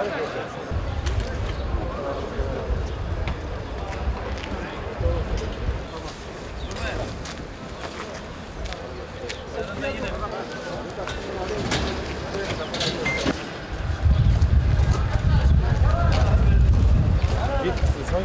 Git, insan.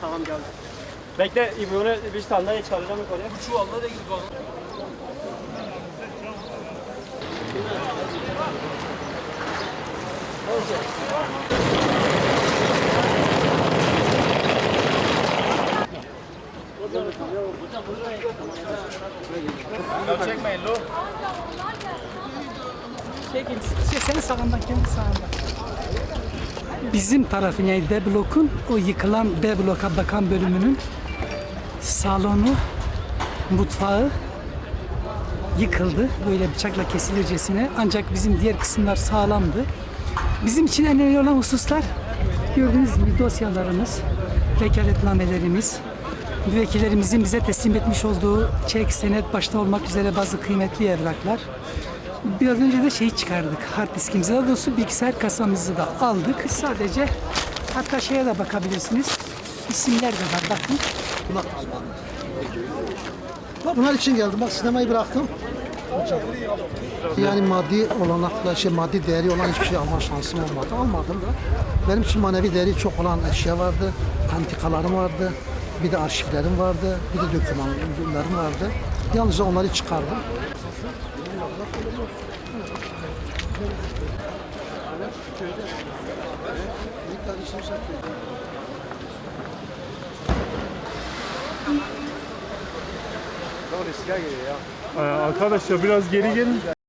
Tamam geldim. Bekle İbrahim'e bir sandalye çağıracağım yukarıya. Bu çuvalla da gidip alın. Çekmeyin lo. Çekil. Şey, senin sağından, kendi sağından. Bizim tarafın yani D blokun o yıkılan B bloka bakan bölümünün salonu, mutfağı yıkıldı. Böyle bıçakla kesilircesine. Ancak bizim diğer kısımlar sağlamdı. Bizim için önemli olan hususlar gördüğünüz gibi dosyalarımız, vekaletnamelerimiz, müvekkillerimizin bize teslim etmiş olduğu çek, senet başta olmak üzere bazı kıymetli evraklar. Biraz önce de şeyi çıkardık. Hard diskimizi daha doğrusu bilgisayar kasamızı da aldık. Sadece hatta şeye de bakabilirsiniz. İsimler de var bakın. Bak bunlar için geldim. Bak sinemayı bıraktım. Yani maddi olanakla, şey maddi değeri olan hiçbir şey alma şansım olmadı. Almadım da. Benim için manevi değeri çok olan eşya vardı. Antikalarım vardı. Bir de arşivlerim vardı. Bir de dokümanlarım vardı. Yalnızca onları çıkardım. Arkadaşlar biraz geri gelin.